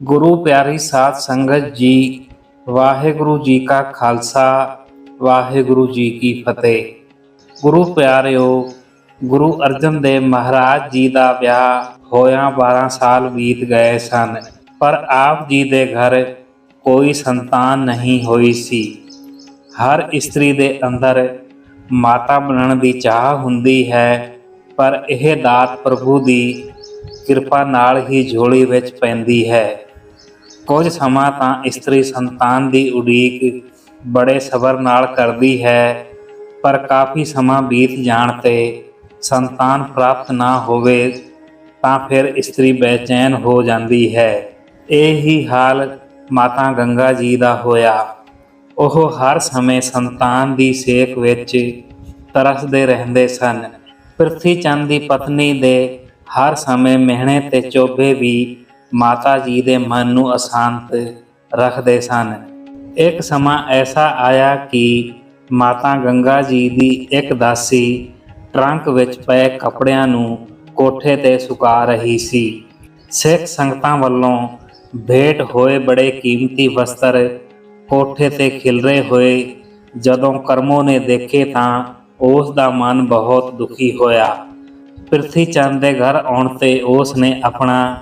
ਗੁਰੂ ਪਿਆਰੀ ਸਾਧ ਸੰਗਤ ਜੀ, ਵਾਹਿਗੁਰੂ ਜੀ ਕਾ ਖਾਲਸਾ, ਵਾਹਿਗੁਰੂ ਜੀ ਕੀ ਫਤਿਹ। ਗੁਰੂ ਪਿਆਰਿਓ, ਗੁਰੂ ਅਰਜਨ ਦੇਵ ਮਹਾਰਾਜ ਜੀ ਦਾ ਵਿਆਹ ਹੋਇਆ 12 ਸਾਲ ਬੀਤ ਗਏ ਸਨ, ਪਰ ਆਪ ਜੀ ਦੇ ਘਰ ਕੋਈ ਸੰਤਾਨ ਨਹੀਂ ਹੋਈ ਸੀ। ਹਰ ਇਸਤਰੀ ਦੇ ਅੰਦਰ ਮਾਤਾ ਬਣਨ ਦੀ ਚਾਹ ਹੁੰਦੀ ਹੈ, ਪਰ ਇਹ ਦਾਤ ਪ੍ਰਭੂ ਦੀ ਕਿਰਪਾ ਨਾਲ ਹੀ ਝੋਲੀ ਵਿੱਚ ਪੈਂਦੀ ਹੈ। ਕੁਝ ਸਮਾਂ ਤਾਂ ਇਸਤਰੀ ਸੰਤਾਨ ਦੀ ਉਡੀਕ ਬੜੇ ਸਬਰ ਨਾਲ ਕਰਦੀ ਹੈ, ਪਰ ਕਾਫੀ ਸਮਾਂ ਬੀਤ ਜਾਣ ਤੇ ਸੰਤਾਨ ਪ੍ਰਾਪਤ ਨਾ ਹੋਵੇ ਤਾਂ ਫਿਰ ਇਸਤਰੀ ਬੇਚੈਨ ਹੋ ਜਾਂਦੀ ਹੈ। ਇਹ ਹੀ ਹਾਲ ਮਾਤਾ ਗੰਗਾ ਜੀ ਦਾ ਹੋਇਆ। ਉਹ ਹਰ ਸਮੇਂ ਸੰਤਾਨ ਦੀ ਸੇਕ ਵਿੱਚ ਤਰਸਦੇ ਰਹਿੰਦੇ ਸਨ। ਪ੍ਰਿਥੀ ਚੰਦ ਦੀ ਪਤਨੀ ਦੇ ਹਰ ਸਮੇਂ ਮਿਹਣੇ ਤੇ ਚੋਬੇ ਵੀ ਮਾਤਾ ਜੀ ਦੇ ਮਨ ਨੂੰ ਅਸ਼ਾਂਤ ਰੱਖਦੇ ਸਨ। ਇੱਕ ਸਮਾਂ ਐਸਾ ਆਇਆ ਕਿ ਮਾਤਾ ਗੰਗਾ ਜੀ ਦੀ ਇੱਕ ਦਾਸੀ ਟਰੰਕ ਵਿੱਚ ਪਏ ਕੱਪੜਿਆਂ ਨੂੰ ਕੋਠੇ ਤੇ ਸੁਕਾ ਰਹੀ ਸੀ। ਸਿੱਖ ਸੰਗਤਾਂ ਵੱਲੋਂ ਭੇਟ ਹੋਏ ਬੜੇ ਕੀਮਤੀ ਵਸਤਰ ਕੋਠੇ ਤੇ ਖਿਲਰੇ ਹੋਏ। ਜਦੋਂ ਕਰਮੋ ਨੇ ਦੇਖੇ ਤਾਂ ਉਸ ਦਾ ਮਨ ਬਹੁਤ ਦੁਖੀ ਹੋਇਆ। ਪ੍ਰਿਥੀ ਚੰਦ ਦੇ ਘਰ ਆਉਣ ਤੇ ਉਸ ਨੇ ਆਪਣਾ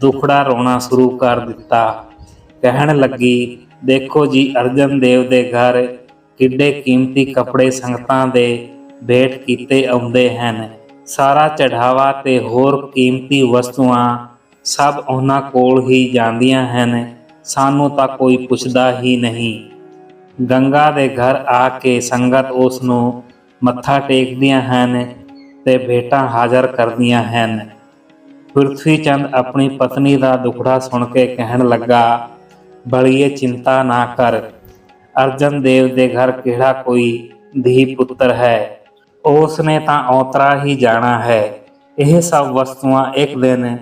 ਦੁਖੜਾ ਰੋਣਾ ਸ਼ੁਰੂ ਕਰ ਦਿੱਤਾ। ਕਹਿਣ ਲੱਗੀ, ਦੇਖੋ ਜੀ, ਅਰਜਨ ਦੇਵ ਦੇ ਘਰ ਕਿੱਡੇ ਕੀਮਤੀ ਕੱਪੜੇ ਸੰਗਤਾਂ ਦੇ ਭੇਟ ਕੀਤੇ ਆਉਂਦੇ ਹਨ। ਸਾਰਾ ਚੜਾਵਾ ਤੇ ਹੋਰ ਕੀਮਤੀ ਵਸਤੂਆਂ ਸਭ ਉਹਨਾਂ ਕੋਲ ਹੀ ਜਾਂਦੀਆਂ ਹਨ। ਸਾਨੂੰ ਤਾਂ ਕੋਈ ਪੁੱਛਦਾ ਹੀ ਨਹੀਂ। ਗੰਗਾ ਦੇ ਘਰ ਆ ਕੇ ਸੰਗਤ ਉਸ ਨੂੰ ਮੱਥਾ ਟੇਕਦੀਆਂ ਹਨ ਤੇ ਭੇਟਾਂ ਹਾਜ਼ਰ ਕਰਦੀਆਂ ਹਨ। ਪ੍ਰਿਥਵੀ ਚੰਦ ਆਪਣੀ ਪਤਨੀ ਦਾ ਦੁਖੜਾ ਸੁਣ ਕੇ ਕਹਿਣ ਲੱਗਾ, ਬਲੀਏ ਚਿੰਤਾ ਨਾ ਕਰ। ਅਰਜਨ ਦੇਵ ਦੇ ਘਰ ਕਿਹੜਾ ਕੋਈ ਧੀ ਪੁੱਤਰ ਹੈ? ਉਸ ਨੇ ਤਾਂ ਔਤਰਾ ਹੀ ਜਾਣਾ ਹੈ। ਇਹ ਸਭ ਵਸਤੂਆਂ ਇੱਕ ਦਿਨ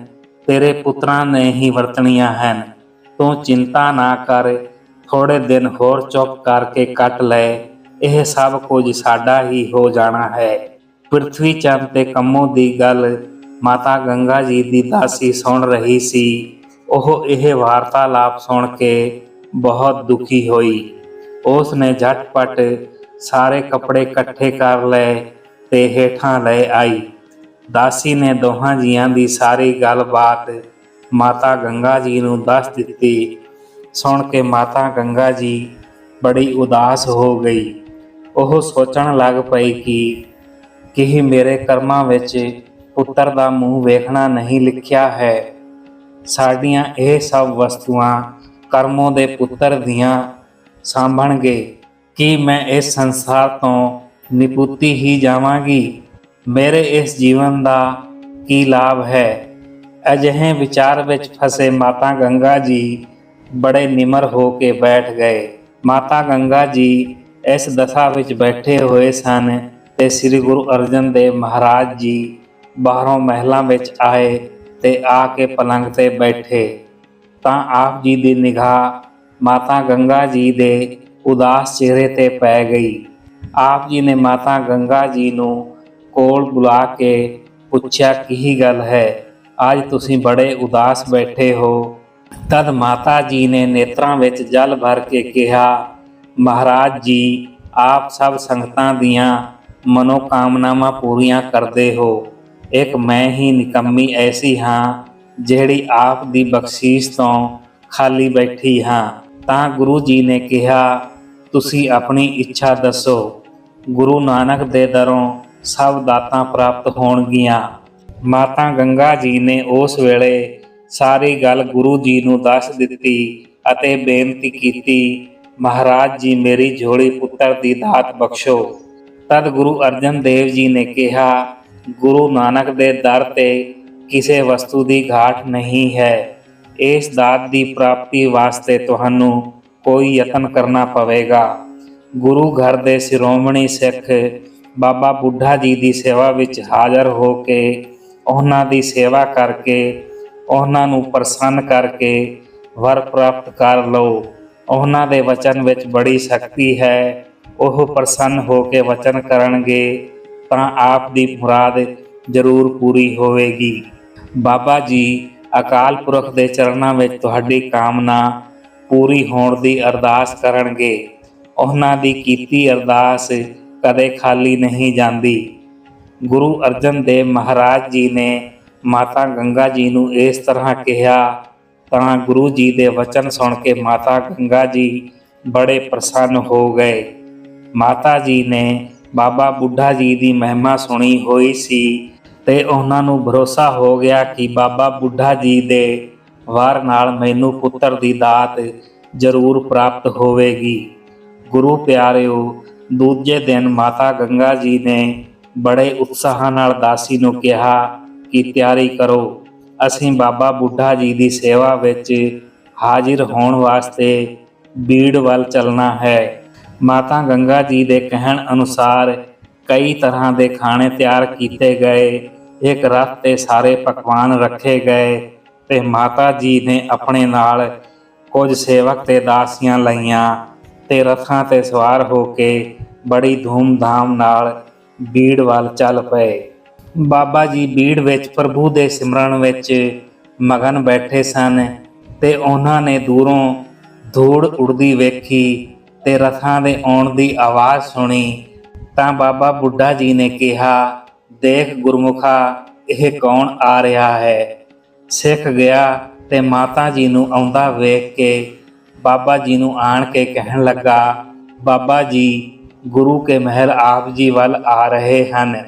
ਤੇਰੇ ਪੁੱਤਰਾਂ ਨੇ ਹੀ ਵਰਤਣੀਆਂ ਹਨ। ਤੂੰ ਚਿੰਤਾ ਨਾ ਕਰ। ਥੋੜੇ ਦਿਨ ਹੋਰ ਚੁੱਪ ਕਰਕੇ ਕੱਟ ਲੈ। ਇਹ ਸਭ ਕੁਝ ਸਾਡਾ ਹੀ ਹੋ ਜਾਣਾ ਹੈ। ਪ੍ਰਿਥਵੀ ਚੰਦ ਤੇ ਕੰਮੋ ਦੀ ਗੱਲ ਮਾਤਾ ਗੰਗਾ ਜੀ ਦੀ ਦਾਸੀ ਸੁਣ ਰਹੀ ਸੀ। ਉਹ ਇਹ ਵਾਰਤਾਲਾਪ ਸੁਣ ਕੇ ਬਹੁਤ ਦੁਖੀ ਹੋਈ। ਉਸ ਨੇ ਝਟਪਟ ਸਾਰੇ ਕੱਪੜੇ ਇਕੱਠੇ ਕਰ ਲਏ ਤੇ ਹੇਠਾਂ ਲੈ ਆਈ। ਦਾਸੀ ਨੇ ਦੋਹਾਂ ਜੀਆਂ ਦੀ ਸਾਰੀ ਗੱਲਬਾਤ ਮਾਤਾ ਗੰਗਾ ਜੀ ਨੂੰ ਦੱਸ ਦਿੱਤੀ। ਸੁਣ ਕੇ ਮਾਤਾ ਗੰਗਾ ਜੀ ਬੜੀ ਉਦਾਸ ਹੋ ਗਈ। ਉਹ ਸੋਚਣ ਲੱਗ ਪਈ ਕਿ ਕੀ ਮੇਰੇ ਕਰਮਾਂ ਵਿੱਚ ਪੁੱਤਰ ਦਾ ਮੂੰਹ ਵੇਖਣਾ ਨਹੀਂ ਲਿਖਿਆ ਹੈ। ਸਾਡੀਆਂ ਇਹ ਸਭ ਵਸਤੂਆਂ ਕਰਮੋਂ ਦੇ ਪੁੱਤਰ ਦੀਆਂ ਸਾਂਭਣਗੇ। ਕਿ ਮੈਂ ਇਸ ਸੰਸਾਰ ਤੋਂ ਨਿਪੁੱਤੀ ਹੀ ਜਾਵਾਂਗੀ? ਮੇਰੇ ਇਸ ਜੀਵਨ ਦਾ ਕੀ ਲਾਭ ਹੈ? ਅਜਿਹੇ ਵਿਚਾਰ ਵਿੱਚ ਫਸੇ ਮਾਤਾ ਗੰਗਾ ਜੀ ਬੜੇ ਨਿਮਰ ਹੋ ਕੇ ਬੈਠ ਗਏ। ਮਾਤਾ ਗੰਗਾ ਜੀ ਇਸ ਦਸ਼ਾ ਵਿੱਚ ਬੈਠੇ ਹੋਏ ਸਨ ਤੇ ਸ੍ਰੀ ਗੁਰੂ ਅਰਜਨ ਦੇਵ ਮਹਾਰਾਜ ਜੀ ਬਾਹਰੋਂ ਮਹਿਲਾਂ ਵਿੱਚ ਆਏ ਤੇ ਆ ਕੇ ਪਲੰਗ ਤੇ ਬੈਠੇ, ਤਾਂ ਆਪ ਜੀ ਦੀ ਨਿਗਾਹ ਮਾਤਾ ਗੰਗਾ ਜੀ ਦੇ ਉਦਾਸ ਚਿਹਰੇ ਤੇ ਪੈ ਗਈ। ਆਪ ਜੀ ਨੇ ਮਾਤਾ ਗੰਗਾ ਜੀ ਨੂੰ ਕੋਲ ਬੁਲਾ ਕੇ ਪੁੱਛਿਆ, ਕੀ ਗੱਲ ਹੈ? ਅੱਜ ਤੁਸੀਂ ਬੜੇ ਉਦਾਸ ਬੈਠੇ ਹੋ। ਤਦ ਮਾਤਾ ਜੀ ਨੇ ਨੇਤਰਾਂ ਵਿੱਚ ਜਲ ਭਰ ਕੇ ਕਿਹਾ, ਮਹਾਰਾਜ ਜੀ, ਆਪ ਸਭ ਸੰਗਤਾਂ ਦੀਆਂ ਮਨੋਕਾਮਨਾਵਾਂ ਪੂਰੀਆਂ ਕਰਦੇ ਹੋ। ਇੱਕ ਮੈਂ ਹੀ ਨਿਕੰਮੀ ਐਸੀ ਹਾਂ, ਜਿਹੜੀ ਆਪ ਦੀ ਬਖਸ਼ੀਸ਼ ਤੋਂ ਖਾਲੀ ਬੈਠੀ ਹਾਂ। ਤਾਂ ਗੁਰੂ ਜੀ ਨੇ ਕਿਹਾ, ਤੁਸੀਂ ਆਪਣੀ ਇੱਛਾ ਦੱਸੋ, ਗੁਰੂ ਨਾਨਕ ਦੇ ਦਰੋਂ ਸਭ ਦਾਤਾਂ ਪ੍ਰਾਪਤ ਹੋਣਗੀਆਂ। ਮਾਤਾ ਗੰਗਾ ਜੀ ਨੇ ਉਸ ਵੇਲੇ ਸਾਰੀ ਗੱਲ ਗੁਰੂ ਜੀ ਨੂੰ ਦੱਸ ਦਿੱਤੀ ਅਤੇ ਬੇਨਤੀ ਕੀਤੀ, ਮਹਾਰਾਜ ਜੀ, ਮੇਰੀ ਝੋਲੀ ਪੁੱਤਰ ਦੀ ਦਾਤ ਬਖਸ਼ੋ। ਤਦ ਗੁਰੂ ਅਰਜਨ ਦੇਵ ਜੀ ਨੇ ਕਿਹਾ ਗੁਰੂ ਨਾਨਕ ਦੇ ਦਰ ਤੇ ਕਿਸੇ ਵਸਤੂ ਦੀ ਘਾਟ ਨਹੀਂ ਹੈ। ਇਸ ਦਾਤ ਦੀ ਪ੍ਰਾਪਤੀ ਵਾਸਤੇ ਤੁਹਾਨੂੰ ਕੋਈ ਯਤਨ ਕਰਨਾ ਪਵੇਗਾ। ਗੁਰੂ ਘਰ ਦੇ ਸ਼੍ਰੋਮਣੀ ਸਿੱਖ ਬਾਬਾ ਬੁੱਢਾ ਜੀ ਦੀ ਸੇਵਾ ਵਿੱਚ ਹਾਜ਼ਰ ਹੋ ਕੇ ਉਹਨਾਂ ਦੀ ਸੇਵਾ ਕਰਕੇ, ਉਹਨਾਂ ਨੂੰ ਪ੍ਰਸੰਨ ਕਰਕੇ ਵਰ ਪ੍ਰਾਪਤ ਕਰ ਲਓ। ਉਹਨਾਂ ਦੇ ਵਚਨ ਵਿੱਚ ਬੜੀ ਸ਼ਕਤੀ ਹੈ। ਉਹ ਪ੍ਰਸੰਨ ਹੋ ਕੇ ਵਚਨ ਕਰਨਗੇ। ਤਾਂ ਆਪ ਦੀ ਮੁਰਾਦ ਜ਼ਰੂਰ ਪੂਰੀ ਹੋਵੇਗੀ। ਬਾਬਾ ਜੀ, ਅਕਾਲ ਪੁਰਖ ਦੇ ਚਰਨਾਂ ਵਿੱਚ ਤੁਹਾਡੀ ਕਾਮਨਾ ਪੂਰੀ ਹੋਣ ਦੀ ਅਰਦਾਸ ਕਰਨਗੇ। ਉਹਨਾਂ ਦੀ ਕੀਤੀ ਅਰਦਾਸ ਕਦੇ ਖਾਲੀ ਨਹੀਂ ਜਾਂਦੀ। ਗੁਰੂ ਅਰਜਨ ਦੇਵ ਮਹਾਰਾਜ ਜੀ ਨੇ ਮਾਤਾ ਗੰਗਾ ਜੀ ਨੂੰ ਇਸ ਤਰ੍ਹਾਂ ਕਿਹਾ, ਤਾਂ ਗੁਰੂ ਜੀ ਦੇ ਵਚਨ ਸੁਣ ਕੇ ਮਾਤਾ ਗੰਗਾ ਜੀ ਬੜੇ ਪ੍ਰਸੰਨ ਹੋ ਗਏ। ਮਾਤਾ ਜੀ ਨੇ ਬਾਬਾ ਬੁੱਢਾ ਜੀ ਦੀ ਮਹਿਮਾ ਸੁਣੀ ਹੋਈ ਸੀ ਤੇ ਉਹਨਾਂ ਨੂੰ ਭਰੋਸਾ ਹੋ ਗਿਆ ਕਿ ਬਾਬਾ ਬੁੱਢਾ ਜੀ ਦੇ ਵਾਰ ਨਾਲ ਮੈਨੂੰ ਪੁੱਤਰ ਦੀ ਦਾਤ ਜ਼ਰੂਰ ਪ੍ਰਾਪਤ ਹੋਵੇਗੀ। ਗੁਰੂ ਪਿਆਰਿਓ, ਦੂਜੇ ਦਿਨ ਮਾਤਾ ਗੰਗਾ ਜੀ ਨੇ ਬੜੇ ਉਤਸ਼ਾਹ ਨਾਲ ਦਾਸੀ ਨੂੰ ਕਿਹਾ ਕਿ ਤਿਆਰੀ ਕਰੋ, ਅਸੀਂ ਬਾਬਾ ਬੁੱਢਾ ਜੀ ਦੀ ਸੇਵਾ ਵਿੱਚ ਹਾਜ਼ਰ ਹੋਣ ਵਾਸਤੇ ਬੀੜ ਵੱਲ ਚੱਲਣਾ ਹੈ। ਮਾਤਾ ਗੰਗਾ ਜੀ ਦੇ ਕਹਿਣ ਅਨੁਸਾਰ ਕਈ ਤਰ੍ਹਾਂ ਦੇ ਖਾਣੇ ਤਿਆਰ ਕੀਤੇ ਗਏ। ਇੱਕ ਰਥ ਤੇ ਸਾਰੇ ਪਕਵਾਨ ਰੱਖੇ ਗਏ ਤੇ ਮਾਤਾ ਜੀ ਨੇ ਆਪਣੇ ਨਾਲ ਕੁਝ ਸੇਵਕ ਤੇ ਦਾਸੀਆਂ ਲਈਆਂ ਤੇ ਰਥਾਂ ਤੇ ਸਵਾਰ ਹੋ ਕੇ ਬੜੀ ਧੂਮ-ਧਾਮ ਨਾਲ ਬੀੜ ਵੱਲ ਚੱਲ ਪਏ। ਬਾਬਾ ਜੀ ਬੀੜ ਵਿੱਚ, ਪ੍ਰਭੂ ਦੇ ਸਿਮਰਨ ਵਿੱਚ ਮਗਨ ਬੈਠੇ ਸਨ ਤੇ ਉਹਨਾਂ ਨੇ ਦੂਰੋਂ ਧੂੜ ਉੜਦੀ ਵੇਖੀ ਤੇ ਰਥਾਂ ਦੇ ਆਉਣ ਦੀ ਆਵਾਜ਼ ਸੁਣੀ, ਤਾਂ ਬਾਬਾ ਬੁੱਢਾ ਜੀ ਨੇ ਕਿਹਾ, ਦੇਖ ਗੁਰਮੁਖਾ, ਇਹ ਕੌਣ ਆ ਰਿਹਾ ਹੈ? ਸਿੱਖ ਗਿਆ ਤੇ ਮਾਤਾ ਜੀ ਨੂੰ ਆਉਂਦਾ ਵੇਖ ਕੇ ਬਾਬਾ ਜੀ ਨੂੰ ਆਣ ਕੇ ਕਹਿਣ ਲੱਗਾ, ਬਾਬਾ ਜੀ, ਗੁਰੂ ਕੇ ਮਹਿਲ ਆਪ ਜੀ ਵੱਲ ਆ ਰਹੇ ਹਨ।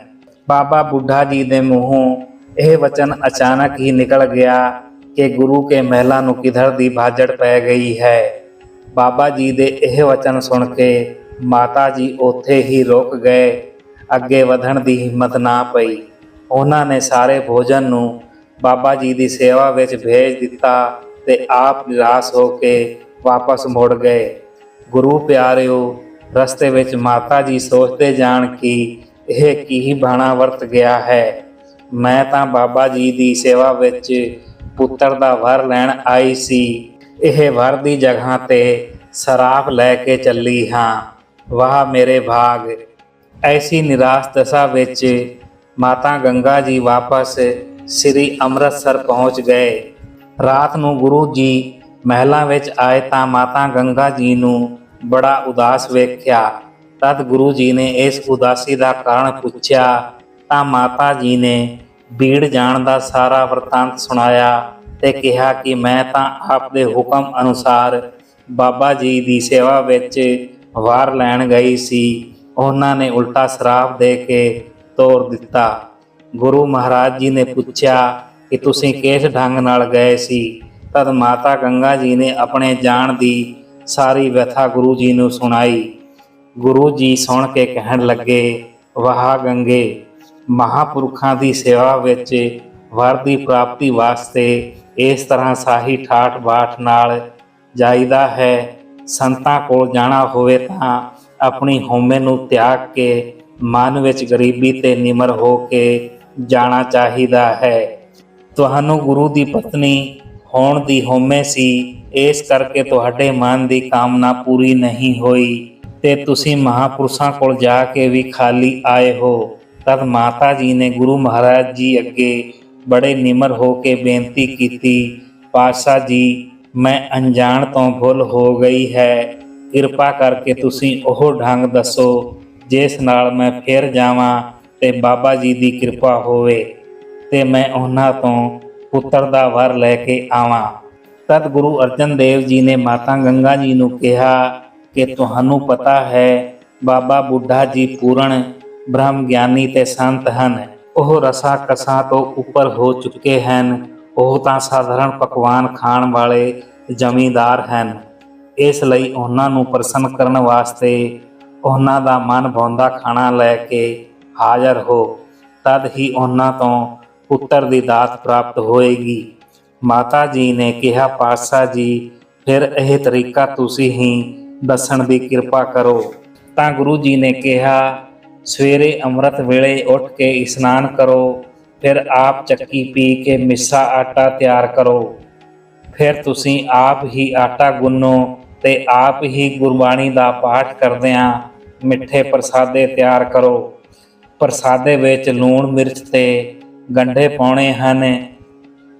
ਬਾਬਾ ਬੁੱਢਾ ਜੀ ਦੇ ਮੂੰਹੋਂ ਇਹ ਵਚਨ ਅਚਾਨਕ ਹੀ ਨਿਕਲ ਗਿਆ ਕਿ ਗੁਰੂ ਕੇ ਮਹਿਲਾਂ ਨੂੰ ਕਿਧਰ ਦੀ ਬਾਜੜ ਪੈ ਗਈ ਹੈ। ਬਾਬਾ ਜੀ ਦੇ ਇਹ ਵਚਨ ਸੁਣ ਕੇ ਮਾਤਾ ਜੀ ਉੱਥੇ ਹੀ ਰੁਕ ਗਏ। ਅੱਗੇ ਵਧਣ ਦੀ ਹਿੰਮਤ ਨਾ ਪਈ। ਉਹਨਾਂ ਨੇ ਸਾਰੇ ਭੋਜਨ ਨੂੰ ਬਾਬਾ ਜੀ ਦੀ ਸੇਵਾ ਵਿੱਚ ਭੇਜ ਦਿੱਤਾ ਤੇ ਆਪ ਨਿਰਾਸ਼ ਹੋ ਕੇ ਵਾਪਸ ਮੁੜ ਗਏ। ਗੁਰੂ ਪਿਆਰਿਓ, ਰਸਤੇ ਵਿੱਚ ਮਾਤਾ ਜੀ ਸੋਚਦੇ ਜਾਣ ਕਿ ਇਹ ਕੀ ਬਾਣਾ ਵਰਤ ਗਿਆ ਹੈ। ਮੈਂ ਤਾਂ ਬਾਬਾ ਜੀ ਦੀ ਸੇਵਾ ਵਿੱਚ ਪੁੱਤਰ ਦਾ ਵਰ ਲੈਣ ਆਈ ਸੀ। ਇਹ ਵਰ ਦੀ ਜਗ੍ਹਾ ਤੇ ਸਰਾਪ ਲੈ ਕੇ ਚੱਲੀ ਹਾਂ। ਵਾਹ ਮੇਰੇ ਭਾਗ, ਐਸੀ ਨਿਰਾਸ਼ ਦਸ਼ਾ ਵਿੱਚ ਮਾਤਾ ਗੰਗਾ ਜੀ ਵਾਪਸ ਸ੍ਰੀ ਅੰਮ੍ਰਿਤਸਰ ਪਹੁੰਚ ਗਏ। ਰਾਤ ਨੂੰ ਗੁਰੂ ਜੀ ਮਹਿਲਾਂ ਵਿੱਚ ਆਏ ਤਾਂ ਮਾਤਾ ਗੰਗਾ ਜੀ ਨੂੰ ਬੜਾ ਉਦਾਸ ਵੇਖਿਆ। ਤਦ ਗੁਰੂ ਜੀ ਨੇ ਇਸ ਉਦਾਸੀ ਦਾ ਕਾਰਨ ਪੁੱਛਿਆ ਤਾਂ ਮਾਤਾ ਜੀ ਨੇ ਬੀੜ ਜਾਣ ਦਾ ਸਾਰਾ ਵਰਤਾਂਤ ਸੁਣਾਇਆ। ਤੇ ਕਿਹਾ ਕਿ ਮੈਂ ਤਾਂ ਆਪ ਦੇ ਹੁਕਮ ਅਨੁਸਾਰ ਬਾਬਾ ਜੀ ਦੀ ਸੇਵਾ ਵਿੱਚ ਵਾਰ ਲੈਣ ਗਈ ਸੀ। ਉਹਨਾਂ ਨੇ ਉਲਟਾ ਸ਼ਰਾਪ ਦੇ ਕੇ ਤੋੜ ਦਿੱਤਾ। ਗੁਰੂ ਮਹਾਰਾਜ ਜੀ ਨੇ ਪੁੱਛਿਆ ਕਿ ਤੁਸੀਂ ਕਿਸ ਢੰਗ ਨਾਲ ਗਏ ਸੀ? ਤਦ ਮਾਤਾ ਗੰਗਾ ਜੀ ਨੇ ਆਪਣੇ ਜਾਣ ਦੀ ਸਾਰੀ ਵਿਥਾ ਗੁਰੂ ਜੀ ਨੂੰ ਸੁਣਾਈ। ਗੁਰੂ ਜੀ ਸੁਣ ਕੇ ਕਹਿਣ ਲੱਗੇ, ਵਾਹ ਗੰਗੇ, ਮਹਾਪੁਰਖਾਂ ਦੀ ਸੇਵਾ ਵਿੱਚ ਵਰ ਦੀ ਪ੍ਰਾਪਤੀ ਵਾਸਤੇ ਇਸ ਤਰ੍ਹਾਂ ਸਾਹੀ ਠਾਠ ਬਾਠ ਨਾਲ ਜਾਈਦਾ ਹੈ। ਸੰਤਾਂ ਕੋਲ ਜਾਣਾ ਹੋਵੇ ਤਾਂ ਆਪਣੀ ਹਉਮੈ ਨੂੰ ਤਿਆਗ ਕੇ ਮਨ ਵਿੱਚ ਗਰੀਬੀ ਤੇ ਨਿਮਰ ਹੋ ਕੇ ਜਾਣਾ ਚਾਹੀਦਾ ਹੈ। ਤੁਹਾਨੂੰ ਗੁਰੂ ਦੀ ਪਤਨੀ ਹੋਣ ਦੀ ਹਉਮੈ ਸੀ। ਇਸ ਕਰਕੇ ਤੁਹਾਡੇ ਮਨ ਦੀ ਕਾਮਨਾ ਪੂਰੀ ਨਹੀਂ ਹੋਈ ਤੇ ਤੁਸੀਂ ਮਹਾਪੁਰਸ਼ਾਂ ਕੋਲ ਜਾ ਕੇ ਵੀ ਖਾਲੀ ਆਏ ਹੋ। ਤਦ ਮਾਤਾ ਜੀ ਨੇ ਗੁਰੂ ਮਹਾਰਾਜ ਜੀ ਅੱਗੇ ਬੜੇ ਨਿਮਰ ਹੋ ਕੇ ਬੇਨਤੀ ਕੀਤੀ, ਪਾਤਸ਼ਾਹ ਜੀ, ਮੈਂ ਅਣਜਾਣ ਤੋਂ ਭੁੱਲ ਹੋ ਗਈ ਹੈ। ਕਿਰਪਾ ਕਰਕੇ ਤੁਸੀਂ ਉਹ ਢੰਗ ਦੱਸੋ, ਜਿਸ ਨਾਲ ਮੈਂ ਫਿਰ ਜਾਵਾਂ ਤੇ ਬਾਬਾ ਜੀ ਦੀ ਕਿਰਪਾ ਹੋਵੇ ਤੇ ਮੈਂ ਉਹਨਾਂ ਤੋਂ ਪੁੱਤਰ ਦਾ ਵਰ ਲੈ ਕੇ ਆਵਾਂ। ਤਦ ਗੁਰੂ ਅਰਜਨ ਦੇਵ ਜੀ ਨੇ ਮਾਤਾ ਗੰਗਾ ਜੀ ਨੂੰ ਕਿਹਾ ਕਿ ਤੁਹਾਨੂੰ ਪਤਾ ਹੈ, ਬਾਬਾ ਬੁੱਢਾ ਜੀ ਪੂਰਨ ਬ੍ਰਹਮ ਗਿਆਨੀ ਤੇ ਸੰਤ ਹਨ। ਉਹ ਰਸਾ ਕਸਾਂ ਤੋਂ ਉੱਪਰ ਹੋ ਚੁੱਕੇ ਹਨ। ਉਹ ਤਾਂ ਸਾਧਾਰਨ ਪਕਵਾਨ ਖਾਣ ਵਾਲੇ ਜ਼ਮੀਂਦਾਰ ਹਨ। ਇਸ ਲਈ ਉਹਨਾਂ ਨੂੰ ਪ੍ਰਸੰਨ ਕਰਨ ਵਾਸਤੇ ਉਹਨਾਂ ਦਾ ਮਨ ਭਾਉਂਦਾ ਖਾਣਾ ਲੈ ਕੇ ਹਾਜ਼ਰ ਹੋ। ਤਦ ਹੀ ਉਹਨਾਂ ਤੋਂ ਪੁੱਤਰ ਦੀ ਦਾਤ ਪ੍ਰਾਪਤ ਹੋਏਗੀ। ਮਾਤਾ ਜੀ ਨੇ ਕਿਹਾ, ਪਾਤਸ਼ਾਹ ਜੀ, ਫਿਰ ਇਹ ਤਰੀਕਾ ਤੁਸੀਂ ਹੀ ਦੱਸਣ ਦੀ ਕਿਰਪਾ ਕਰੋ। ਤਾਂ ਗੁਰੂ ਜੀ ਨੇ ਕਿਹਾ ਸਵੇਰੇ ਅੰਮ੍ਰਿਤ ਵੇਲੇ ਉੱਠ ਕੇ ਇਸ਼ਨਾਨ ਕਰੋ, ਫਿਰ ਆਪ ਚੱਕੀ ਪੀ ਕੇ ਮਿੱਸਾ ਆਟਾ ਤਿਆਰ ਕਰੋ। ਫਿਰ ਤੁਸੀਂ ਆਪ ਹੀ ਆਟਾ ਗੁੰਨੋ ਤੇ ਆਪ ਹੀ ਗੁਰਬਾਣੀ ਦਾ ਪਾਠ ਕਰਦਿਆਂ ਮਿੱਠੇ ਪ੍ਰਸਾਦੇ ਤਿਆਰ ਕਰੋ। ਪ੍ਰਸਾਦੇ ਵਿੱਚ ਲੂਣ ਮਿਰਚ ਤੇ ਗੰਢੇ ਪਾਉਣੇ ਹਨ।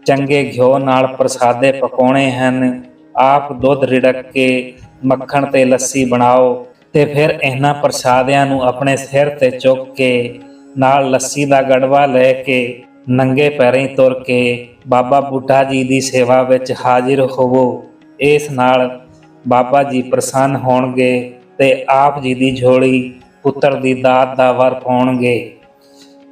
ਚੰਗੇ ਘਿਓ ਨਾਲ ਪ੍ਰਸਾਦੇ ਪਕਾਉਣੇ ਹਨ। ਆਪ ਦੁੱਧ ਰਿੜਕ ਕੇ ਮੱਖਣ ਤੇ ਲੱਸੀ ਬਣਾਓ। ਤੇ ਫਿਰ ਇਹਨਾਂ ਪ੍ਰਸਾਦਿਆਂ ਨੂੰ ਆਪਣੇ ਸਿਰ ਤੇ ਚੁੱਕ ਕੇ ਨਾਲ ਲੱਸੀ ਦਾ ਗੜਵਾ ਲੈ ਕੇ ਨੰਗੇ ਪੈਰੀਂ ਤੁਰ ਕੇ ਬਾਬਾ ਬੁੱਢਾ ਜੀ ਦੀ ਸੇਵਾ ਵਿੱਚ ਹਾਜ਼ਰ ਹੋਵੋ। ਇਸ ਨਾਲ ਬਾਬਾ ਜੀ ਪ੍ਰਸੰਨ ਹੋਣਗੇ ਤੇ ਆਪ ਜੀ ਦੀ ਝੋਲੀ ਪੁੱਤਰ ਦੀ ਦਾਤ ਦਾ ਵਰ ਪਾਉਣਗੇ।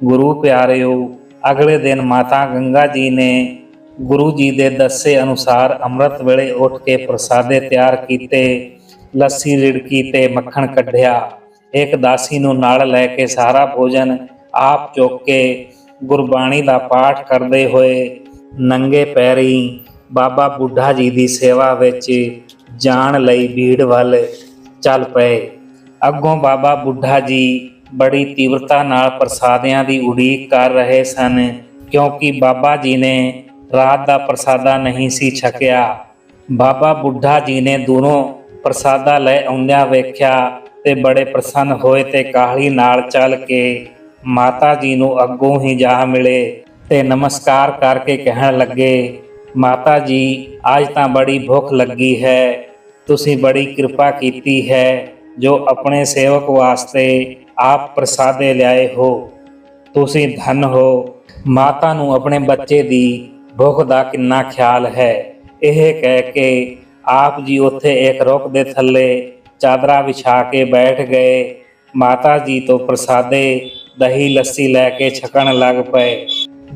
ਗੁਰੂ ਪਿਆਰਿਓ, ਅਗਲੇ ਦਿਨ ਮਾਤਾ ਗੰਗਾ ਜੀ ਨੇ ਗੁਰੂ ਜੀ ਦੇ ਦੱਸੇ ਅਨੁਸਾਰ ਅੰਮ੍ਰਿਤ ਵੇਲੇ ਉੱਠ ਕੇ ਪ੍ਰਸਾਦੇ ਤਿਆਰ ਕੀਤੇ। ਲੱਸੀ ਰਿੜਕੀ ਤੇ ਮੱਖਣ ਕੱਢਿਆ। ਇੱਕ ਦਾਸੀ ਨੂੰ ਨਾਲ ਲੈ ਕੇ ਸਾਰਾ ਭੋਜਨ ਆਪ ਚੁੱਕ ਕੇ ਗੁਰਬਾਣੀ ਦਾ ਪਾਠ ਕਰਦੇ ਹੋਏ ਨੰਗੇ ਪੈਰੀ ਬਾਬਾ ਬੁੱਢਾ ਜੀ ਦੀ ਸੇਵਾ ਵਿੱਚ ਜਾਣ ਲਈ ਭੀੜ ਵੱਲ ਚੱਲ ਪਏ। ਅੱਗੋਂ ਬਾਬਾ ਬੁੱਢਾ ਜੀ ਬੜੀ ਤੀਵਰਤਾ ਨਾਲ ਪ੍ਰਸਾਦਿਆਂ ਦੀ ਉਡੀਕ ਕਰ ਰਹੇ ਸਨ, ਕਿਉਂਕਿ ਬਾਬਾ ਜੀ ਨੇ ਰਾਤ ਦਾ ਪ੍ਰਸਾਦਾ ਨਹੀਂ ਸੀ ਛਕਿਆ। ਬਾਬਾ ਬੁੱਢਾ ਜੀ ਨੇ ਦੂਰੋਂ ਪ੍ਰਸਾਦਾ ਲੈ ਆਉਂਦਿਆਂ ਵੇਖਿਆ ਤੇ ਬੜੇ ਪ੍ਰਸੰਨ ਹੋਏ ਤੇ ਕਾਹਲੀ ਨਾਲ ਚੱਲ ਕੇ ਮਾਤਾ ਜੀ ਨੂੰ ਅੱਗੋਂ ਹੀ ਜਾ ਮਿਲੇ ਤੇ ਨਮਸਕਾਰ ਕਰਕੇ ਕਹਿਣ ਲੱਗੇ, ਮਾਤਾ ਜੀ, ਅੱਜ ਤਾਂ ਬੜੀ ਭੁੱਖ ਲੱਗੀ ਹੈ। ਤੁਸੀਂ ਬੜੀ ਕਿਰਪਾ ਕੀਤੀ ਹੈ ਜੋ ਆਪਣੇ ਸੇਵਕ ਵਾਸਤੇ ਆਪ ਪ੍ਰਸਾਦੇ ਲਿਆਏ ਹੋ। ਤੁਸੀਂ ਧਨ ਹੋ। ਮਾਤਾ ਨੂੰ ਆਪਣੇ ਬੱਚੇ ਦੀ ਭੁੱਖ ਦਾ ਕਿੰਨਾ ਖਿਆਲ ਹੈ। ਇਹ ਕਹਿ ਕੇ ਆਪ ਜੀ ਉੱਥੇ ਇੱਕ ਰੁੱਖ ਦੇ ਥੱਲੇ ਚਾਦਰਾ ਵਿਛਾ ਕੇ ਬੈਠ ਗਏ। ਮਾਤਾ ਜੀ ਤੋਂ ਪ੍ਰਸਾਦੇ ਦਹੀਂ ਲੱਸੀ ਲੈ ਕੇ ਛਕਣ ਲੱਗ ਪਏ।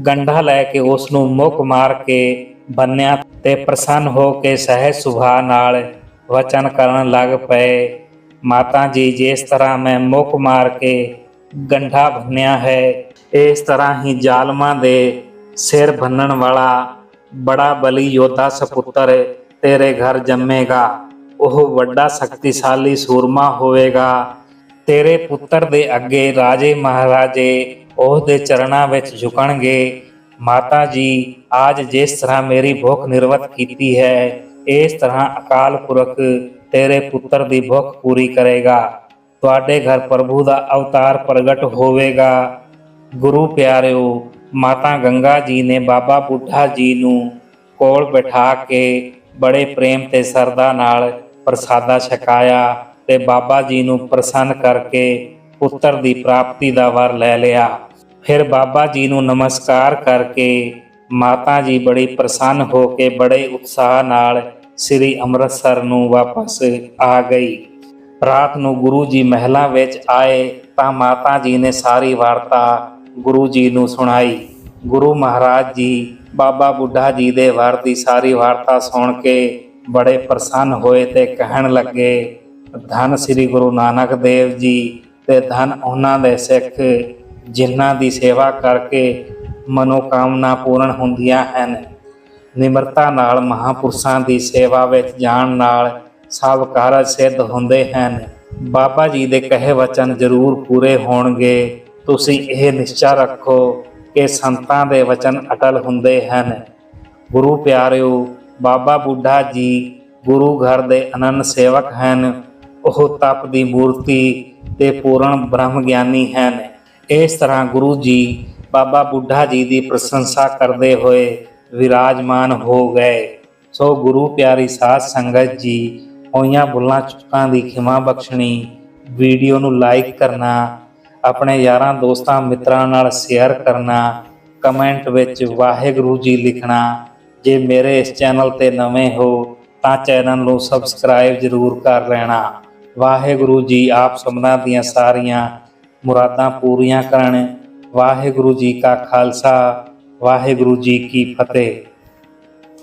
ਗੰਢਾ ਲੈ ਕੇ ਉਸ ਨੂੰ ਮੁੱਖ ਮਾਰ ਕੇ ਬੰਨਿਆ ਤੇ ਪ੍ਰਸੰਨ ਹੋ ਕੇ ਸਹਿਜ ਸੁਭਾ ਨਾਲ ਵਚਨ ਕਰਨ ਲੱਗ ਪਏ। ਮਾਤਾ ਜੀ, ਜਿਸ ਤਰ੍ਹਾਂ ਮੈਂ ਮੁੱਖ ਮਾਰ ਕੇ ਗੰਢਾ ਬੰਨਿਆ ਹੈ, ਇਸ ਤਰ੍ਹਾਂ ਹੀ ਜ਼ਾਲਮਾਂ ਦੇ ਸਿਰ ਬੰਨਣ ਵਾਲਾ ਬੜਾ ਬਲੀ ਯੋਧਾ ਸਪੁੱਤਰ ਤੇਰੇ ਘਰ ਜੰਮੇਗਾ, ਉਹ ਵੱਡਾ ਸ਼ਕਤੀਸ਼ਾਲੀ ਸੂਰਮਾ ਹੋਵੇਗਾ। ਤੇਰੇ ਪੁੱਤਰ ਦੇ ਅੱਗੇ ਰਾਜੇ ਮਹਾਰਾਜੇ ਉਸ ਦੇ ਚਰਨਾਂ ਵਿੱਚ ਝੁਕਣਗੇ। ਮਾਤਾ ਜੀ ਅੱਜ ਜਿਸ ਤਰ੍ਹਾਂ ਮੇਰੀ ਭੁੱਖ ਨਿਰਵਤ ਕੀਤੀ ਹੈ, ਇਸ ਤਰ੍ਹਾਂ ਅਕਾਲ ਪੁਰਖ ਤੇਰੇ ਪੁੱਤਰ ਦੀ ਭੁੱਖ ਪੂਰੀ ਕਰੇਗਾ। ਤੁਹਾਡੇ ਘਰ ਪ੍ਰਭੂ ਦਾ ਅਵਤਾਰ ਪ੍ਰਗਟ ਹੋਵੇਗਾ। ਗੁਰੂ ਪਿਆਰਿਓ, ਮਾਤਾ ਗੰਗਾ ਜੀ ਨੇ ਬਾਬਾ ਬੁੱਢਾ ਜੀ ਨੂੰ ਕੋਲ ਬਿਠਾ ਕੇ ਬੜੇ ਪ੍ਰੇਮ ਤੇ ਸਰਦਾ ਨਾਲ ਪ੍ਰਸਾਦਾ ਛਕਾਇਆ ਤੇ ਬਾਬਾ ਜੀ ਨੂੰ ਪ੍ਰਸੰਨ ਕਰਕੇ ਪੁੱਤਰ ਦੀ ਪ੍ਰਾਪਤੀ ਦਾ ਵਰ ਲੈ ਲਿਆ। ਫਿਰ ਬਾਬਾ ਜੀ ਨੂੰ ਨਮਸਕਾਰ ਕਰਕੇ ਮਾਤਾ ਜੀ ਬੜੀ ਪ੍ਰਸੰਨ ਹੋ ਕੇ ਬੜੇ ਉਤਸ਼ਾਹ ਨਾਲ ਸ੍ਰੀ ਅੰਮ੍ਰਿਤਸਰ ਨੂੰ ਵਾਪਸ ਆ ਗਈ। ਰਾਤ ਨੂੰ ਗੁਰੂ ਜੀ ਮਹਿਲਾਂ ਵਿੱਚ ਆਏ ਤਾਂ ਮਾਤਾ ਜੀ ਨੇ ਸਾਰੀ ਵਾਰਤਾ ਗੁਰੂ ਜੀ ਨੂੰ ਸੁਣਾਈ। ਗੁਰੂ ਮਹਾਰਾਜ ਜੀ, ਬਾਬਾ ਬੁੱਢਾ ਜੀ ਦੇ ਵਰ ਦੀ ਸਾਰੀ ਵਾਰਤਾ ਸੁਣ ਕੇ ਬੜੇ ਪ੍ਰਸੰਨ ਹੋਏ ਤੇ ਕਹਿਣ ਲੱਗੇ, ਧੰਨ ਸ੍ਰੀ ਗੁਰੂ ਨਾਨਕ ਦੇਵ ਜੀ ਤੇ ਧੰਨ ਉਹਨਾਂ ਦੇ ਸਿੱਖ ਜਿਨ੍ਹਾਂ ਦੀ ਸੇਵਾ ਕਰਕੇ ਮਨੋਕਾਮਨਾ ਪੂਰਨ ਹੁੰਦੀਆਂ ਹਨ। ਨਿਮਰਤਾ ਨਾਲ ਮਹਾਪੁਰਸ਼ਾਂ ਦੀ ਸੇਵਾ ਵਿੱਚ ਜਾਣ ਨਾਲ ਸਭ ਕਾਰਜ ਸਿੱਧ ਹੁੰਦੇ ਹਨ। ਬਾਬਾ ਜੀ ਦੇ ਕਹੇ ਵਚਨ ਜ਼ਰੂਰ ਪੂਰੇ ਹੋਣਗੇ। ਤੁਸੀਂ ਇਹ ਨਿਸ਼ਚਾ ਰੱਖੋ ਕਿ ਸੰਤਾਂ ਦੇ ਵਚਨ ਅਟਲ ਹੁੰਦੇ ਹਨ। ਗੁਰੂ ਪਿਆਰਿਓ, ਬਾਬਾ ਬੁੱਢਾ ਜੀ, ਗੁਰੂ ਘਰ ਦੇ ਅਨੰਦ ਸੇਵਕ ਹਨ। ਉਹ ਤਪ ਦੀ ਮੂਰਤੀ ਤੇ ਪੂਰਨ ਬ੍ਰਹਮ ਗਿਆਨੀ ਹਨ। ਇਸ ਤਰ੍ਹਾਂ ਗੁਰੂ ਜੀ, ਬਾਬਾ ਬੁੱਢਾ ਜੀ ਦੀ ਪ੍ਰਸ਼ੰਸਾ ਕਰਦੇ ਹੋਏ ਵਿਰਾਜਮਾਨ ਹੋ ਗਏ। ਸੋ ਗੁਰੂ ਪਿਆਰੀ ਸਾਧ ਸੰਗਤ ਜੀ ਹੋਈਆਂ ਬੁੱਲਾਂ ਚੁੱਕਾਂ ਦੀ ਖਿਮਾ ਬਖਸ਼ਣੀ, ਵੀਡੀਓ ਨੂੰ ਲਾਈਕ ਕਰਨਾ ਆਪਣੇ ਯਾਰਾਂ, ਦੋਸਤਾਂ, ਮਿੱਤਰਾਂ ਨਾਲ ਸ਼ੇਅਰ ਕਰਨਾ ਕਮੈਂਟ ਵਿੱਚ ਵਾਹਿਗੁਰੂ ਜੀ ਲਿਖਣਾ। ਜੇ ਮੇਰੇ ਇਸ ਚੈਨਲ ਤੇ ਨਵੇਂ ਹੋ, ਤਾਂ ਚੈਨਲ ਨੂੰ ਸਬਸਕ੍ਰਾਈਬ ਜ਼ਰੂਰ ਕਰ ਲੈਣਾ। ਵਾਹਿਗੁਰੂ ਜੀ ਆਪ ਸਭਨਾਂ ਦੀਆਂ ਸਾਰੀਆਂ ਮੁਰਾਦਾਂ ਪੂਰੀਆਂ ਕਰਨ। ਵਾਹਿਗੁਰੂ ਜੀ ਕਾ ਖਾਲਸਾ, ਵਾਹਿਗੁਰੂ ਜੀ ਕੀ ਫਤਿਹ।